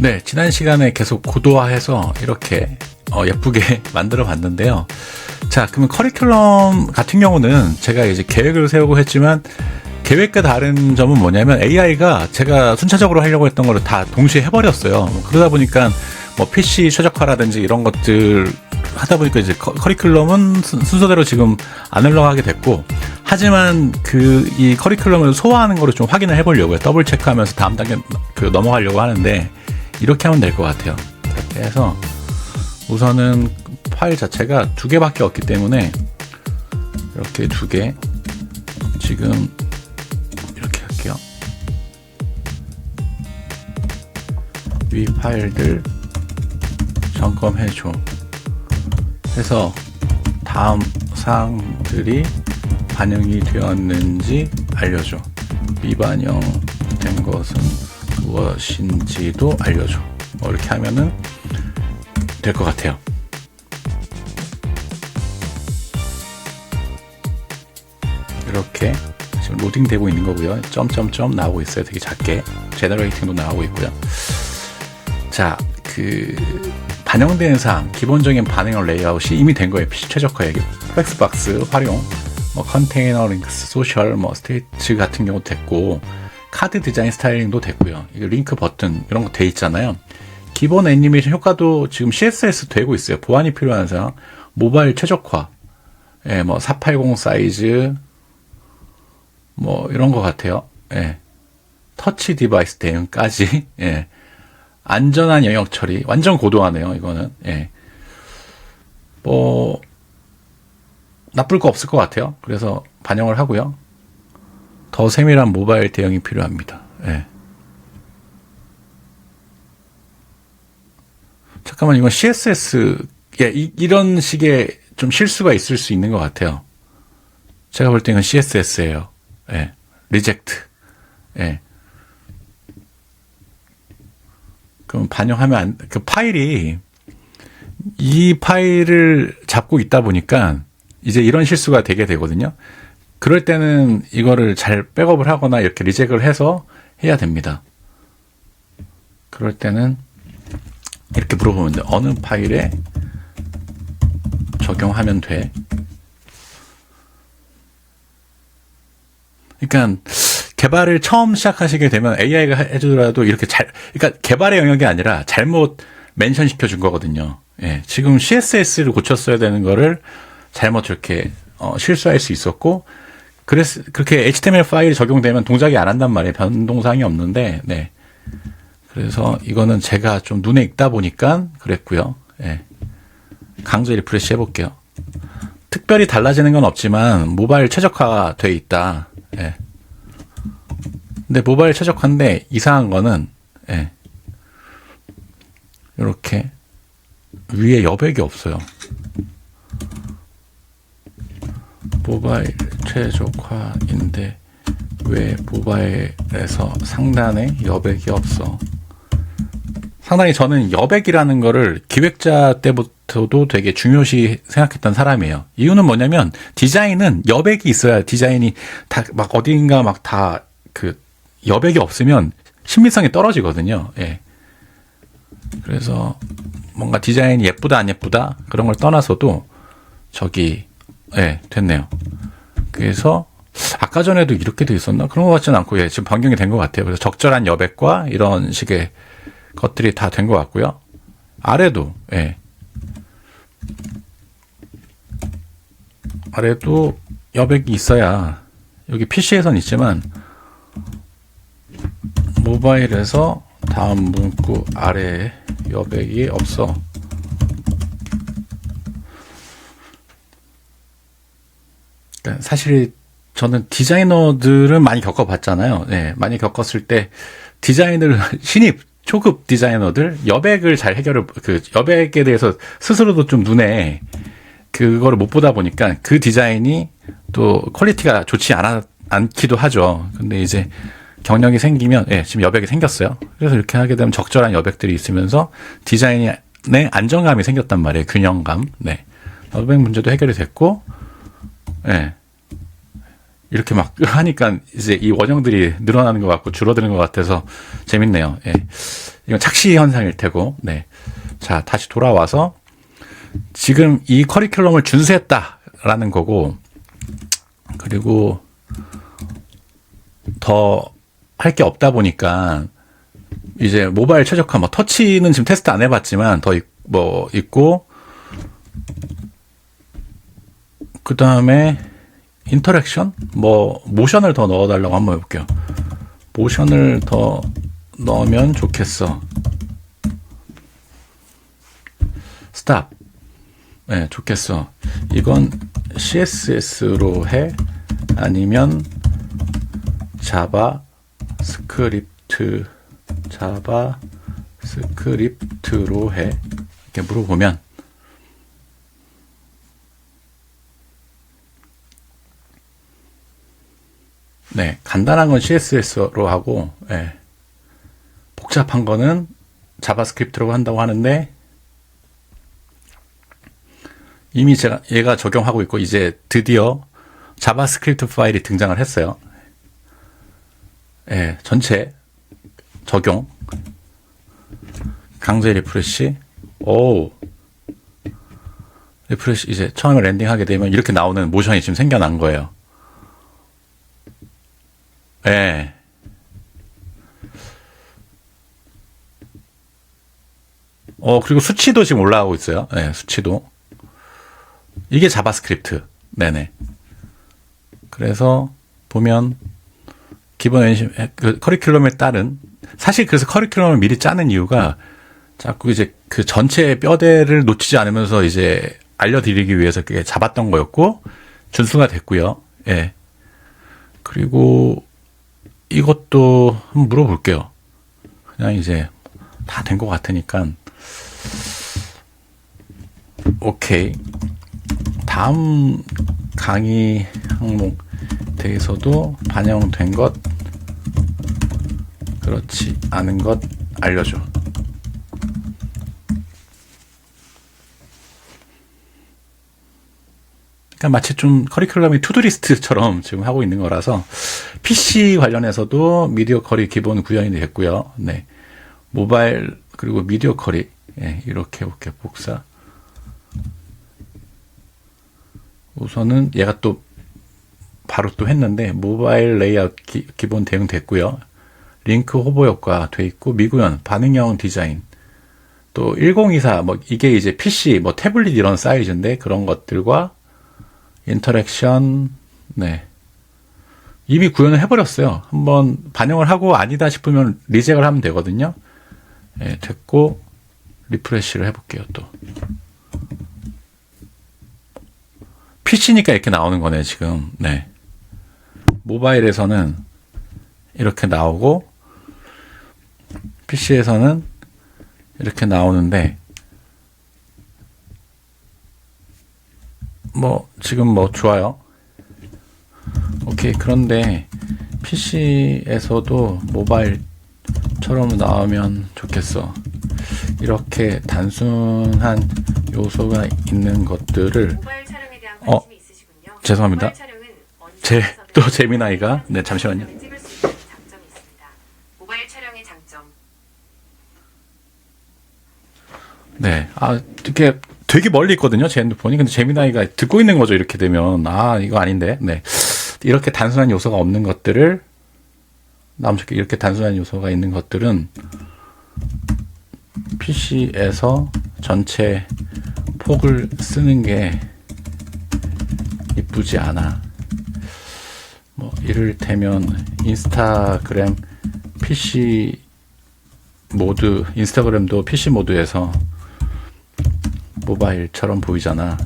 네, 지난 시간에 계속 고도화해서 이렇게 어, 예쁘게 만들어 봤는데요. 자, 그러면 커리큘럼 같은 경우는 제가 이제 계획을 세우고 했지만 계획과 다른 점은 뭐냐면 AI가 제가 순차적으로 하려고 했던 거를 다 동시에 해버렸어요. 그러다 보니까 뭐 PC 최적화라든지 이런 것들 하다 보니까 이제 커, 커리큘럼은 순- 순서대로 지금 안 흘러가게 됐고 하지만 그 이 커리큘럼을 소화하는 거를 좀 확인을 해보려고요. 더블 체크하면서 다음 단계 그 넘어가려고 하는데 이렇게 하면 될 것 같아요. 자, 그래서 우선은 파일 자체가 두 개밖에 없기 때문에 이렇게 두 개 지금 이렇게 할게요. 위 파일들 점검해줘. 해서 다음 사항들이 반영이 되었는지 알려줘. 미반영된 것은 무엇인지도 알려줘. 뭐 이렇게 하면은 될 것 같아요. 이렇게 지금 로딩 되고 있는 거고요. 점점점 나오고 있어요. 되게 작게 제너레이팅도 나오고 있고요. 자, 그 반영되는 사항, 기본적인 반응형 레이아웃이 이미 된 거예요. 최적화에 플렉스박스 활용, 뭐 컨테이너 링크스, 소셜, 뭐 스테이트 같은 경우 됐고 카드 디자인 스타일링도 됐고요. 링크 버튼 이런 거 돼 있잖아요. 기본 애니메이션 효과도 지금 CSS 되고 있어요. 보완이 필요한 사항, 모바일 최적화, 예, 뭐 480 사이즈, 뭐 이런 것 같아요. 예. 터치 디바이스 대응까지 예. 안전한 영역 처리 완전 고도하네요. 이거는 예. 뭐 나쁠 거 없을 것 같아요. 그래서 반영을 하고요. 더 세밀한 모바일 대응이 필요합니다. 예. 잠깐만 이건 CSS 예, 이, 이런 식의 좀 실수가 있을 수 있는 것 같아요. 제가 볼 때는 CSS예요. 예. 리젝트. 예. 그럼 반영하면 안, 그 파일이 이 파일을 잡고 있다 보니까 이제 이런 실수가 되게 되거든요. 그럴 때는 이거를 잘 백업을 하거나 이렇게 리젝을 해서 해야 됩니다. 그럴 때는 이렇게 물어보면 돼. 어느 파일에 적용하면 돼. 그러니까 개발을 처음 시작하시게 되면 AI가 해주더라도 이렇게 잘, 그러니까 개발의 영역이 아니라 잘못 멘션 시켜준 거거든요. 예, 지금 CSS를 고쳤어야 되는 거를 잘못 이렇게 어, 실수할 수 있었고, 그래서 그렇게 HTML 파일이 적용되면 동작이 안 한단 말이에요. 변동사항이 없는데, 네. 그래서 이거는 제가 좀 눈에 익다 보니까 그랬고요. 예. 강조 리프레시 해볼게요. 특별히 달라지는 건 없지만 모바일 최적화가 돼 있다. 예. 근데 모바일 최적화인데 이상한 거는 예. 이렇게 위에 여백이 없어요. 모바일 최적화인데 왜 모바일에서 상단에 여백이 없어? 상당히 저는 여백이라는 거를 기획자 때부터도 되게 중요시 생각했던 사람이에요. 이유는 뭐냐면 디자인은 여백이 있어야 디자인이 다 막 어딘가 막 다 그 여백이 없으면 신비성이 떨어지거든요. 예. 그래서 뭔가 디자인이 예쁘다 안 예쁘다 그런 걸 떠나서도 저기 예 됐네요. 그래서 아까 전에도 이렇게 돼 있었나 그런 것 같지는 않고 예 지금 변경이 된 것 같아요. 그래서 적절한 여백과 이런 식의 것들이 다 된 것 같고요. 아래도 예 아래도 여백이 있어야 여기 PC에선 있지만 모바일에서 다음 문구 아래에 여백이 없어. 사실 저는 디자이너들은 많이 겪어봤잖아요. 네, 많이 겪었을 때 디자인을 신입 초급 디자이너들 여백을 잘 해결을 그 여백에 대해서 스스로도 좀 눈에 그거를 못 보다 보니까 그 디자인이 또 퀄리티가 좋지 않아 않기도 하죠. 근데 이제 경력이 생기면 예, 지금 여백이 생겼어요. 그래서 이렇게 하게 되면 적절한 여백들이 있으면서 디자인에 안정감이 생겼단 말이에요. 균형감. 네. 여백 문제도 해결이 됐고 예. 이렇게 막 하니까 이제 이 원형들이 늘어나는 것 같고 줄어드는 것 같아서 재밌네요. 예. 이건 착시 현상일 테고, 네. 자, 다시 돌아와서 지금 이 커리큘럼을 준수했다라는 거고, 그리고 더 할 게 없다 보니까 이제 모바일 최적화, 뭐 터치는 지금 테스트 안 해봤지만 더뭐 있고, 그 다음에 인터랙션, 뭐 모션을 더 넣어달라고 한번 해볼게요. 모션을 더 넣으면 좋겠어. 스탑. 네, 좋겠어. 이건 CSS로 해? 아니면 자바 스크립트, 자바 스크립트로 해? 이렇게 물어보면 네, 간단한 건 CSS로 하고, 예. 복잡한 거는 자바스크립트로 한다고 하는데, 이미 제가, 얘가 적용하고 있고, 이제 드디어 자바스크립트 파일이 등장을 했어요. 예, 전체 적용. 강제 리프레시. 오. 리프레시, 이제 처음에 랜딩하게 되면 이렇게 나오는 모션이 지금 생겨난 거예요. 예. 어, 그리고 수치도 지금 올라가고 있어요. 예, 수치도. 이게 자바스크립트. 네네. 그래서 보면 기본 엔심, 그 커리큘럼에 따른 사실 그래서 커리큘럼을 미리 짜는 이유가 자꾸 이제 그 전체 뼈대를 놓치지 않으면서 이제 알려드리기 위해서 그게 잡았던 거였고 준수가 됐고요. 예. 그리고 이것도 한번 물어볼게요. 그냥 이제 다 된 것 같으니까 오케이. 다음 강의 항목 대해서도 반영된 것 그렇지 않은 것 알려줘. 그러니까 마치 좀 커리큘럼이 투두리스트처럼 지금 하고 있는 거라서 PC 관련해서도 미디어 커리 기본 구현이 됐고요. 네. 모바일 그리고 미디어 커리 예, 이렇게 이렇게 복사. 우선은 얘가 또 바로 또 했는데 모바일 레이아웃 기, 본 대응 됐고요. 링크 호보 효과 돼 있고 미구현 반응형 디자인 또 1024 뭐 이게 이제 PC 뭐 태블릿 이런 사이즈인데 그런 것들과 인터랙션, 네. 이미 구현을 해버렸어요. 한번 반영을 하고 아니다 싶으면 리젝을 하면 되거든요. 네, 됐고, 리프레시를 해볼게요, 또. PC니까 이렇게 나오는 거네, 지금. 네. 모바일에서는 이렇게 나오고, PC에서는 이렇게 나오는데, 뭐 지금 뭐 좋아요. 오케이 그런데 PC에서도 모바일처럼 나오면 좋겠어. 이렇게 단순한 요소가 있는 것들을 어. 죄송합니다. 제 또 재미나이가 네 잠시만요. 네, 아 이렇게 되게 멀리 있거든요 제 핸드폰이. 근데 재미나이가 듣고 있는 거죠 이렇게 되면 아 이거 아닌데. 네, 이렇게 단순한 요소가 없는 것들을 남좋게 이렇게 단순한 요소가 있는 것들은 PC에서 전체 폭을 쓰는 게 이쁘지 않아. 뭐 이를테면 인스타그램 PC 모드 인스타그램도 PC 모드에서 모바일처럼 보이잖아.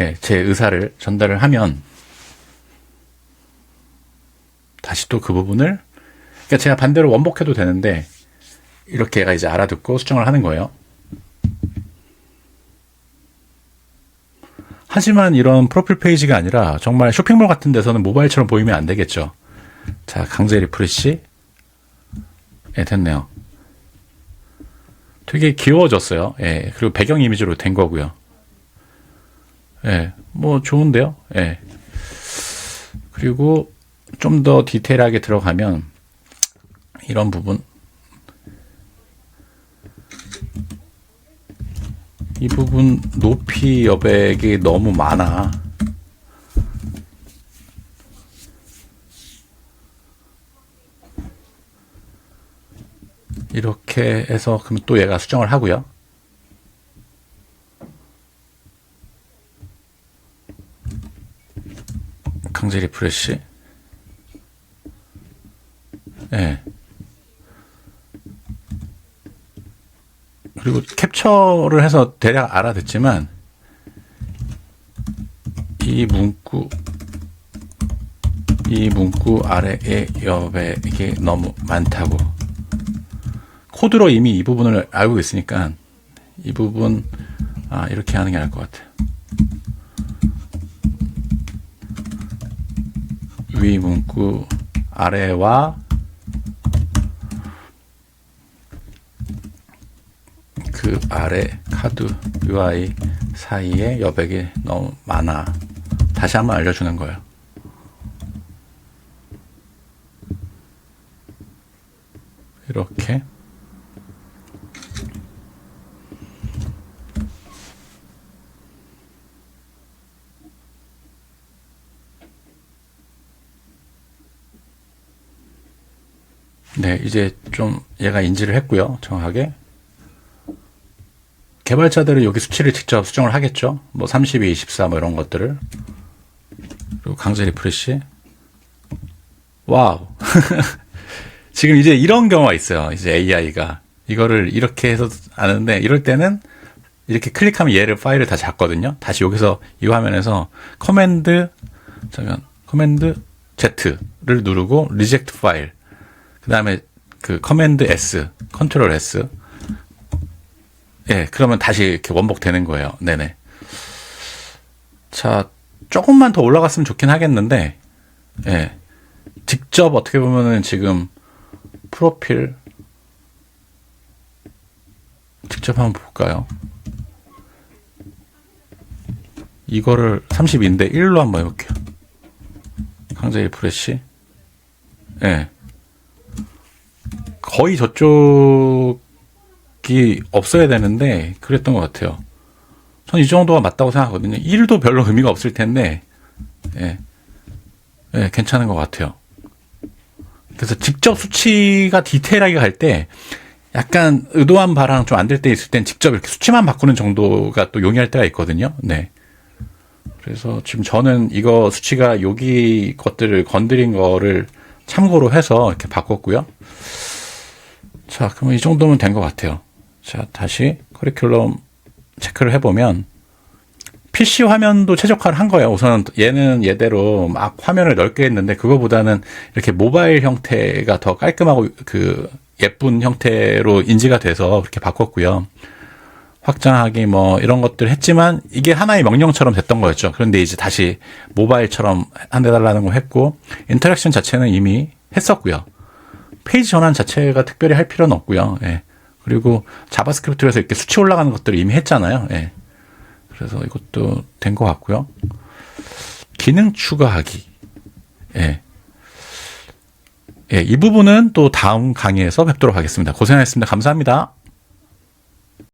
예, 제 의사를 전달을 하면 다시 또 그 부분을 그러니까 제가 반대로 원복해도 되는데 이렇게 얘가 이제 알아듣고 수정을 하는 거예요. 하지만 이런 프로필 페이지가 아니라 정말 쇼핑몰 같은 데서는 모바일처럼 보이면 안 되겠죠. 자, 강제 리프레시. 예, 됐네요. 되게 귀여워졌어요. 예, 그리고 배경 이미지로 된 거고요. 예, 뭐 좋은데요. 예. 그리고 좀 더 디테일하게 들어가면 이런 부분. 이 부분 높이 여백이 너무 많아. 이렇게 해서 그럼 또 얘가 수정을 하고요. 강제 리프레시 그리고 캡처를 해서 대략 알아듣지만 이 문구 이 문구 아래에 여백이 너무 많다고 코드로 이미 이 부분을 알고 있으니까 이 부분 아 이렇게 하는 게 나을 것 같아요. 위 문구 아래와 그 아래 카드 UI 사이에 여백이 너무 많아. 다시 한번 알려주는 거예요. 이렇게 네, 이제 좀 얘가 인지를 했고요. 정확하게. 개발자들은 여기 수치를 직접 수정을 하겠죠. 뭐 32, 24, 뭐 이런 것들을. 그리고 강제 리프레시. 와우. 지금 이제 이런 경우가 있어요. 이제 AI가. 이거를 이렇게 해서 아는데, 이럴 때는 이렇게 클릭하면 얘를 파일을 다 잡거든요. 다시 여기서 이 화면에서 커맨드, 잠깐, 커맨드 Z를 누르고 리젝트 파일. 그 다음에 그 커맨드 S, 컨트롤 S. 예, 그러면 다시 이렇게 원복되는 거예요. 네네. 자, 조금만 더 올라갔으면 좋긴 하겠는데, 예. 직접 어떻게 보면은 지금 프로필, 직접 한번 볼까요? 이거를 32인데 1로 한번 해볼게요. 강제 리프레시. 예. 거의 저쪽 이 없어야 되는데 그랬던 것 같아요. 전 이 정도가 맞다고 생각하거든요. 1도 별로 의미가 없을 텐데 예, 예, 괜찮은 것 같아요. 그래서 직접 수치가 디테일하게 갈 때 약간 의도한 바랑 좀 안 될 때 있을 땐 직접 이렇게 수치만 바꾸는 정도가 또 용이할 때가 있거든요. 네. 그래서 지금 저는 이거 수치가 여기 것들을 건드린 거를 참고로 해서 이렇게 바꿨고요. 자, 그러면 이 정도면 된 것 같아요. 자, 다시 커리큘럼 체크를 해보면 PC 화면도 최적화를 한 거예요. 우선 얘는 얘대로 막 화면을 넓게 했는데 그거보다는 이렇게 모바일 형태가 더 깔끔하고 그 예쁜 형태로 인지가 돼서 그렇게 바꿨고요. 확장하기 뭐 이런 것들 했지만 이게 하나의 명령처럼 됐던 거였죠. 그런데 이제 다시 모바일처럼 한대달라는 거 했고 인터랙션 자체는 이미 했었고요. 페이지 전환 자체가 특별히 할 필요는 없고요. 예. 그리고 자바스크립트에서 이렇게 수치 올라가는 것들을 이미 했잖아요. 예. 그래서 이것도 된 것 같고요. 기능 추가하기. 예. 예, 이 부분은 또 다음 강의에서 뵙도록 하겠습니다. 고생하셨습니다. 감사합니다.